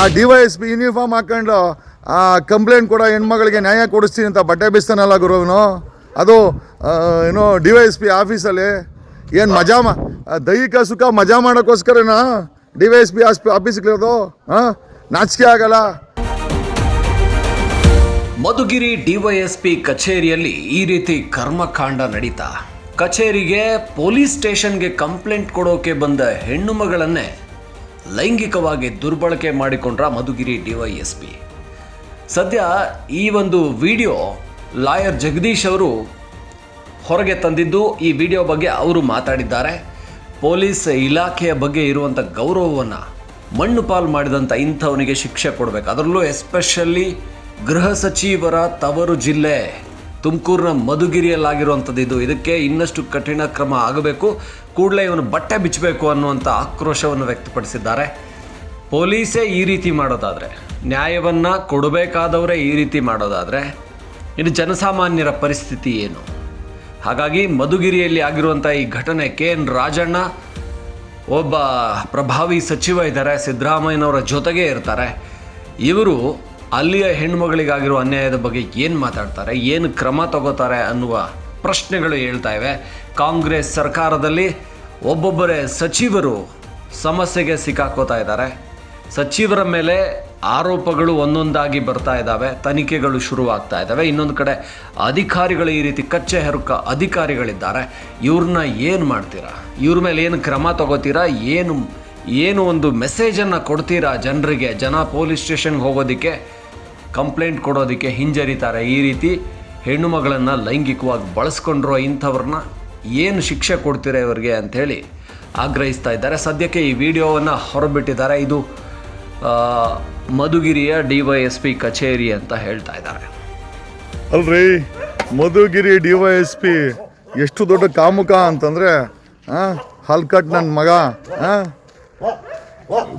ಆ D Y S P uniform ಹಾಕೊಂಡು, ಆ ಕಂಪ್ಲೇಂಟ್ ಕೂಡ ಹೆಣ್ಮಗಳಿಗೆ ನ್ಯಾಯ ಕೊಡಿಸ್ತೀನಿ ಅಂತ ಬಟ್ಟೆ ಬಿಸ್ತಾನಲ್ಲ ಗುರುವನು ಅದು ಏನೋ ಡಿ ವೈ ಎಸ್ ಪಿ ಆಫೀಸಲ್ಲಿ ಏನು ಮಜಾ ಮಾ ದೈಹಿಕ ಸುಖ ಮಜಾ ಮಾಡೋಕ್ಕೋಸ್ಕರನಾ ಡಿ ವೈ ಎಸ್ ಪಿ ಆಫೀಸ್ಗಳಿರೋದು? ಹಾಂ ನಾಚಿಕೆ ಆಗಲ್ಲ. ಮಧುಗಿರಿ ಡಿವೈಎಸ್ಪಿ ಕಚೇರಿಯಲ್ಲಿ ಈ ರೀತಿ ಕರ್ಮಕಾಂಡ ನಡೀತಾ. ಕಚೇರಿಗೆ ಪೊಲೀಸ್ ಸ್ಟೇಷನ್ಗೆ ಕಂಪ್ಲೇಂಟ್ ಕೊಡೋಕೆ ಬಂದ ಹೆಣ್ಣು ಮಗಳನ್ನೇ ಲೈಂಗಿಕವಾಗಿ ದುರ್ಬಳಕೆ ಮಾಡಿಕೊಂಡ್ರ ಮಧುಗಿರಿ ಡಿವೈಎಸ್ಪಿ ಸದ್ಯ ಈ ಒಂದು ವಿಡಿಯೋ ಲಾಯರ್ ಜಗದೀಶ್ ಅವರು ಹೊರಗೆ ತಂದಿದ್ದು, ಈ ವಿಡಿಯೋ ಬಗ್ಗೆ ಅವರು ಮಾತಾಡಿದ್ದಾರೆ. ಪೊಲೀಸ್ ಇಲಾಖೆಯ ಬಗ್ಗೆ ಇರುವಂಥ ಗೌರವವನ್ನು ಮಣ್ಣು ಪಾಲು ಮಾಡಿದಂಥ ಇಂಥವನಿಗೆ ಶಿಕ್ಷೆ ಕೊಡಬೇಕು. ಅದರಲ್ಲೂ ಎಸ್ಪೆಷಲಿ ಗೃಹ ಸಚಿವರ ತವರು ಜಿಲ್ಲೆ. ತುಮಕೂರಿನ ಮಧುಗಿರಿಯಲ್ಲಾಗಿರುವಂಥದ್ದು ಇದು. ಇದಕ್ಕೆ ಇನ್ನಷ್ಟು ಕಠಿಣ ಕ್ರಮ ಆಗಬೇಕು. ಕೂಡಲೇ ಇವನು ಬಟ್ಟೆ ಬಿಚ್ಚಬೇಕು ಅನ್ನುವಂಥ ಆಕ್ರೋಶವನ್ನು ವ್ಯಕ್ತಪಡಿಸಿದ್ದಾರೆ. ಪೊಲೀಸೇ ಈ ರೀತಿ ಮಾಡೋದಾದರೆ, ನ್ಯಾಯವನ್ನು ಕೊಡಬೇಕಾದವರೇ ಈ ರೀತಿ ಮಾಡೋದಾದರೆ ಇನ್ನು ಜನಸಾಮಾನ್ಯರ ಪರಿಸ್ಥಿತಿ ಏನು? ಹಾಗಾಗಿ ಮಧುಗಿರಿಯಲ್ಲಿ ಆಗಿರುವಂಥ ಈ ಘಟನೆ ಕೆ ಎನ್ ರಾಜಣ್ಣ, ಒಬ್ಬ ಪ್ರಭಾವಿ ಸಚಿವ ಇದ್ದಾರೆ, ಸಿದ್ದರಾಮಯ್ಯನವರ ಜೊತೆಗೇ ಇರ್ತಾರೆ. ಇವರು ಅಲ್ಲಿಯ ಹೆಣ್ಮಗಳಿಗಾಗಿರೋ ಅನ್ಯಾಯದ ಬಗ್ಗೆ ಏನು ಮಾತಾಡ್ತಾರೆ, ಏನು ಕ್ರಮ ತಗೋತಾರೆ ಅನ್ನುವ ಪ್ರಶ್ನೆಗಳು ಹೇಳ್ತಾ ಇವೆ. ಕಾಂಗ್ರೆಸ್ ಸರ್ಕಾರದಲ್ಲಿ ಒಬ್ಬೊಬ್ಬರೇ ಸಚಿವರು ಸಮಸ್ಯೆಗೆ ಸಿಕ್ಕಾಕೋತಾ ಇದ್ದಾರೆ. ಸಚಿವರ ಮೇಲೆ ಆರೋಪಗಳು ಒಂದೊಂದಾಗಿ ಬರ್ತಾ ಇದ್ದಾವೆ, ತನಿಖೆಗಳು ಶುರುವಾಗ್ತಾ ಇದ್ದಾವೆ. ಇನ್ನೊಂದು ಕಡೆ ಅಧಿಕಾರಿಗಳು ಈ ರೀತಿ ಕಚ್ಚೆ ಹೆರುಕ ಅಧಿಕಾರಿಗಳಿದ್ದಾರೆ. ಇವ್ರನ್ನ ಏನು ಮಾಡ್ತೀರಾ? ಇವ್ರ ಮೇಲೆ ಏನು ಕ್ರಮ ತಗೋತೀರಾ? ಏನು ಏನು ಒಂದು ಮೆಸೇಜನ್ನು ಕೊಡ್ತೀರಾ ಜನರಿಗೆ? ಜನ ಪೊಲೀಸ್ ಸ್ಟೇಷನ್ಗೆ ಹೋಗೋದಕ್ಕೆ? ಕಂಪ್ಲೇಂಟ್ ಕೊಡೋದಕ್ಕೆ ಹಿಂಜರಿತಾರೆ. ಈ ರೀತಿ ಹೆಣ್ಣು ಮಗಳನ್ನು ಲೈಂಗಿಕವಾಗಿ ಬಳಸ್ಕೊಂಡ್ರೋ ಇಂಥವ್ರನ್ನ ಏನು ಶಿಕ್ಷೆ ಕೊಡ್ತೀರಾ ಇವರಿಗೆ ಅಂಥೇಳಿ ಆಗ್ರಹಿಸ್ತಾ ಇದ್ದಾರೆ. ಸದ್ಯಕ್ಕೆ ಈ ವಿಡಿಯೋವನ್ನು ಹೊರಬಿಟ್ಟಿದ್ದಾರೆ. ಇದು ಮಧುಗಿರಿಯ ಡಿ ವೈ ಎಸ್ ಪಿ ಕಚೇರಿ ಅಂತ ಹೇಳ್ತಾ ಇದ್ದಾರೆ. ಅಲ್ರಿ, Madhugiri D Y S P ಎಷ್ಟು ದೊಡ್ಡ ಕಾಮುಕ ಅಂತಂದ್ರೆ ಹಲ್ಕಟ್ ನನ್ನ ಮಗ ಹಾಂ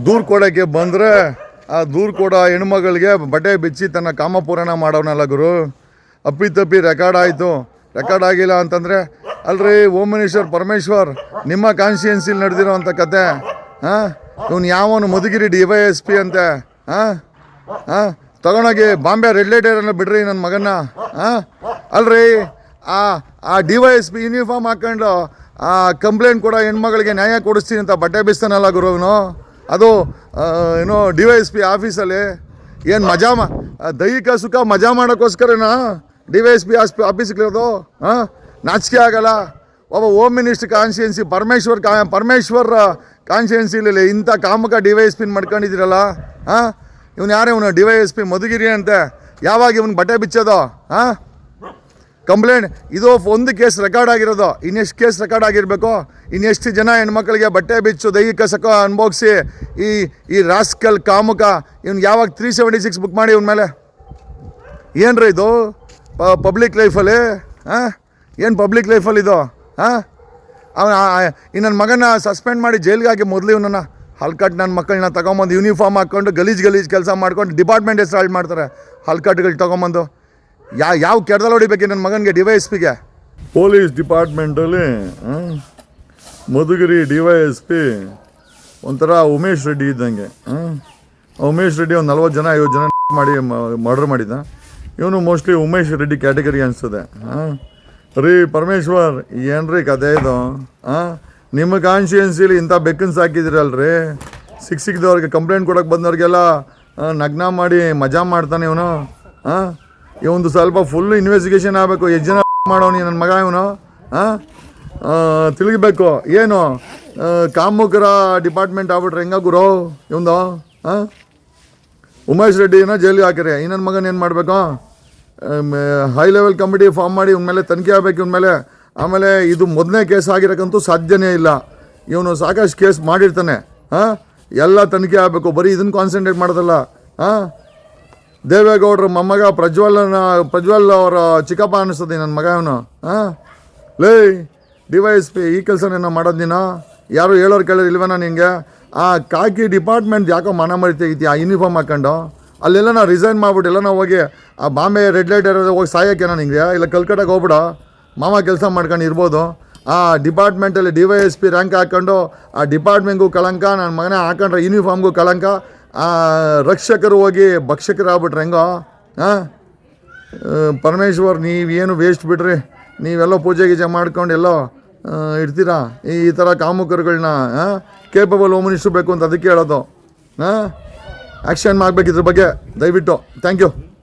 ದೂರು ಕೊಡೋಕ್ಕೆ ಬಂದರೆ ಆ ದೂರು ಕೊಡೋ ಹೆಣ್ಮಗಳಿಗೆ ಬಟ್ಟೆ ಬಿಚ್ಚಿ ತನ್ನ ಕಾಮಪೂರಣ ಮಾಡೋನಲ್ಲ ಗುರು. ಅಪ್ಪಿ ತಪ್ಪಿ ರೆಕಾರ್ಡ್ ಆಯಿತು. ರೆಕಾರ್ಡ್ ಆಗಿಲ್ಲ ಅಂತಂದರೆ, ಅಲ್ರಿ ಓಮನೇಶ್ವರ್ ಪರಮೇಶ್ವರ್, ನಿಮ್ಮ ಕಾನ್ಸ್ಟಿಟ್ಯೂನ್ಸಿಲಿ ನಡೆದಿರೋ ಅಂಥ ಕತೆ. ಹಾಂ? ಇವನು ಯಾವನು Madhugiri D Y S P ಅಂತೆ. ಹಾಂ? ಹಾಂ? ತಗೊಂಡೋಗಿ ಬಾಂಬೆ ರೆಡ್ ಲೈಟ್ ಏರನ್ನ ಬಿಡ್ರಿ ನನ್ನ ಮಗನ ಹಾಂ? ಅಲ್ರಿ, ಆ ಆ D Y S P uniform ಹಾಕೊಂಡು, ಆ ಕಂಪ್ಲೇಂಟ್ ಕೂಡ ಹೆಣ್ಮಗಳಿಗೆ ನ್ಯಾಯ ಕೊಡಿಸ್ತೀನಿ ಅಂತ ಬಟ್ಟೆ ಬೀಸ್ತಾನಲ್ಲ ಗುರು ಇವನು ಅದು ಏನೋ ಡಿ ವೈ ಎಸ್ ಪಿ ಆಫೀಸಲ್ಲಿ ಏನು ಮಜಾ ಮಾ ದೈಹಿಕ ಸುಖ ಮಜಾ ಮಾಡೋಕ್ಕೋಸ್ಕರನಾ ಡಿ ವೈ ಎಸ್ ಪಿ ಆಸ್ಪಿ ಆಫೀಸ್ಗಳಿರೋದು? ಹಾಂ ನಾಚಿಕೆ ಆಗಲ್ಲ. ಒಬ್ಬ ಹೋಮ್ ಮಿನಿಸ್ಟರ್ ಕಾನ್ಸ್ಟಿಟ್ಯೂನ್ಸಿ ಪರಮೇಶ್ವರ್ ಕಾ, ಪರಮೇಶ್ವರ್ ಕಾನ್ಸ್ಟಿಟ್ಯೂನ್ಸಿಲಿ ಇಂಥ ಕಾಮಕ ಡಿ ವೈ ಎಸ್ ಪಿನ ಮಾಡ್ಕೊಂಡಿದ್ದೀರಲ್ಲ ಹಾಂ ಇವನು ಯಾರೇ ಇವನು D Y S P Madhugiri ಅಂತೆ. ಯಾವಾಗ ಇವನು ಬಟ್ಟೆ ಬಿಚ್ಚೋದು ಹಾಂ ಕಂಪ್ಲೇಂಟ್, ಇದು ಒಂದು ಕೇಸ್ ರೆಕಾರ್ಡ್ ಆಗಿರೋದು. ಇನ್ನೆಷ್ಟು ಕೇಸ್ ರೆಕಾರ್ಡ್ ಆಗಿರಬೇಕು? ಇನ್ನೆಷ್ಟು ಜನ ಹೆಣ್ಮಕ್ಳಿಗೆ ಬಟ್ಟೆ ಬಿಚ್ಚು, ದೈಹಿಕ ಸಕ ಅನುಭವಿಸಿ ಈ ಈ ರಾಸ್ಕಲ್ ಕಾಮುಕ, ಇವ್ನು ಯಾವಾಗ ತ್ರೀ ಸೆವೆಂಟಿ ಸಿಕ್ಸ್ ಬುಕ್ ಮಾಡಿ ಇವನ ಮೇಲೆ? ಏನ್ರಿ ಇದು? ಪಬ್ಲಿಕ್ ಲೈಫಲ್ಲಿ ಹಾಂ ಏನು ಪಬ್ಲಿಕ್ ಲೈಫಲ್ಲಿ ಇದು? ಹಾಂ ಅವನ ಈ ನನ್ನ ಮಗನ ಸಸ್ಪೆಂಡ್ ಮಾಡಿ ಜೈಲ್ಗೆ ಹಾಕಿ ಮೊದಲು ಇವನನ್ನು. ಹಲ್ಕಟ್ ನನ್ನ ಮಕ್ಕಳನ್ನ ತಗೊಂಬಂದು ಯೂನಿಫಾರ್ಮ್ ಹಾಕ್ಕೊಂಡು ಗಲೀಜ್ ಗಲೀಜ್ ಕೆಲಸ ಮಾಡ್ಕೊಂಡು ಡಿಪಾರ್ಟ್ಮೆಂಟ್ ಹೆಸರು ಹಾಳು ಮಾಡ್ತಾರೆ. ಹಲ್ಕಟ್ಗಳು ತಗೊಂಬಂದು. ಯಾ ಯಾವ ಕೆಡ್ದಲ್ಲಿ ಹೊಡಿಬೇಕು ನನ್ನ ಮಗನಿಗೆ ಡಿ ವೈ ಎಸ್ ಪಿಗೆ police ಡಿಪಾರ್ಟ್ಮೆಂಟಲ್ಲಿ Madhugiri D Y S P ಒಂಥರ ಉಮೇಶ್ ರೆಡ್ಡಿ ಇದ್ದಂಗೆ. ಉಮೇಶ್ ರೆಡ್ಡಿ ಒಂದು ನಲ್ವತ್ತು ಜನ, ಐವತ್ತು ಜನ ಮಾಡಿ ಮರ್ಡರ್ ಮಾಡಿದ್ದ. ಇವನು ಮೋಸ್ಟ್ಲಿ ಉಮೇಶ್ ರೆಡ್ಡಿ ಕ್ಯಾಟಗರಿ ಅನಿಸ್ತದೆ ಹಾಂ ರೀ ಪರಮೇಶ್ವರ್, ಏನ್ರಿ ಕತೆ ಇದು, ಹಾಂ? ನಿಮ್ಮ ಕಾನ್ಶಿಯನ್ಸಿಲಿ ಇಂಥ ಬೆಕ್ಕನ್ನು ಸಾಕಿದಿರಲ್ರಿ. ಸಿಕ್ ಸಿಕ್ಕಿದವ್ರಿಗೆ ಕಂಪ್ಲೇಂಟ್ ಕೊಡೋಕೆ ಬಂದವ್ರಿಗೆಲ್ಲ ನಗ್ನ ಮಾಡಿ ಮಜಾ ಮಾಡ್ತಾನೆ ಇವನು, ಹಾಂ? ಇವೊಂದು ಸ್ವಲ್ಪ ಫುಲ್ ಇನ್ವೆಸ್ಟಿಗೇಷನ್ ಆಗಬೇಕು. ಎಷ್ಟು ಜನ ಮಾಡೋನಿ ನನ್ನ ಮಗ ಇವನು? ಹಾಂ ತಿಳಿಬೇಕು ಏನು? ಕಾಮುಕರ ಡಿಪಾರ್ಟ್ಮೆಂಟ್ ಆಗ್ಬಿಟ್ರೆ ಹೆಂಗ ಗುರು ಇವಂದು ಹಾಂ ಉಮೇಶ್ ರೆಡ್ಡಿನ ಜೈಲಿಗೆ ಹಾಕಿರಿ ಇನ್ನೊಂದು ನನ್ನ ಮಗನ ಏನು ಮಾಡಬೇಕು? ಹೈ ಲೆವೆಲ್ ಕಮಿಟಿ ಫಾರ್ಮ್ ಮಾಡಿ ಇವನ ಮೇಲೆ ತನಿಖೆ ಆಗಬೇಕು ಇವನ ಮೇಲೆ. ಆಮೇಲೆ ಇದು ಮೊದಲನೇ ಕೇಸ್ ಆಗಿರೋಕ್ಕಂತೂ ಸಾಧ್ಯನೇ ಇಲ್ಲ. ಇವನು ಸಾಕಷ್ಟು ಕೇಸ್ ಮಾಡಿರ್ತಾನೆ. ಹಾಂ ಎಲ್ಲ ತನಿಖೆ ಆಗಬೇಕು. ಬರೀ ಇದನ್ನು ಕಾನ್ಸಂಟ್ರೇಟ್ ಮಾಡೋದಲ್ಲ. ಹಾಂ ದೇವೇಗೌಡರ ಮೊಮ್ಮಗ ಪ್ರಜ್ವಲನ, ಪ್ರಜ್ವಲ್ ಅವರ ಚಿಕ್ಕಪ್ಪ ಅನ್ನಿಸ್ತದೆ ನನ್ನ ಮಗ ಅವನು. ಹಾಂ ಲೇ, ಡಿ ವೈ ಎಸ್ ಪಿ, ಈ ಕೆಲಸನೇನೋ ಮಾಡೋದು ನೀನು? ಯಾರು ಹೇಳೋರು ಕೇಳೋರು ಇಲ್ವೇನಾ ನಿಂಗೆ ಆ ಕಾಕಿ ಡಿಪಾರ್ಟ್ಮೆಂಟ್ ಯಾಕೋ ಮನ ಮರಿ ಆ ಯೂನಿಫಾರ್ಮ್ ಹಾಕೊಂಡು? ಅಲ್ಲೆಲ್ಲ ನಾವು ರಿಸೈನ್ ಮಾಡ್ಬಿಟ್ಟು ಎಲ್ಲ ನಾವು ಹೋಗಿ ಆ ಬಾಂಬೆ ರೆಡ್ ಲೈಟ್ ಇರೋದು ಹೋಗಿ ನಾನು ನಿನಗೆ ಇಲ್ಲ ಕಲ್ಕಟ್ಟಾಗ ಹೋಗ್ಬಿಡ. ಮಾಮ ಕೆಲಸ ಮಾಡ್ಕೊಂಡು ಇರ್ಬೋದು. ಆ ಡಿಪಾರ್ಟ್ಮೆಂಟಲ್ಲಿ D Y S P rank ಹಾಕ್ಕೊಂಡು ಆ ಡಿಪಾರ್ಟ್ಮೆಂಟ್ಗೂ ಕಳಂಕ ನನ್ನ ಮಗನೇ ಹಾಕೊಂಡ್ರೆ ಯೂನಿಫಾರ್ಮ್ಗೂ ಕಳಂಕ ರಕ್ಷಕರು ಹೋಗಿ ಭಕ್ಷಕರಾಗ್ಬಿಟ್ರೆ ಹೆಂಗೋ ಹಾಂ ಪರಮೇಶ್ವರ್, ನೀವೇನು ವೇಸ್ಟ್ ಬಿಡ್ರಿ. ನೀವೆಲ್ಲ ಪೂಜೆ ಗೀಜೆ ಮಾಡ್ಕೊಂಡು ಎಲ್ಲೋ ಇರ್ತೀರಾ? ಈ ಥರ ಕಾಮುಕರುಗಳನ್ನ ಕೇಪಬಲ್ ಹೋಮ್ ಅಂತ ಅದಕ್ಕೆ ಹೇಳೋದು ಹಾಂ ಆ್ಯಕ್ಷನ್ ಮಾಡಬೇಕಿದ್ರ ಬಗ್ಗೆ, ದಯವಿಟ್ಟು. Thank you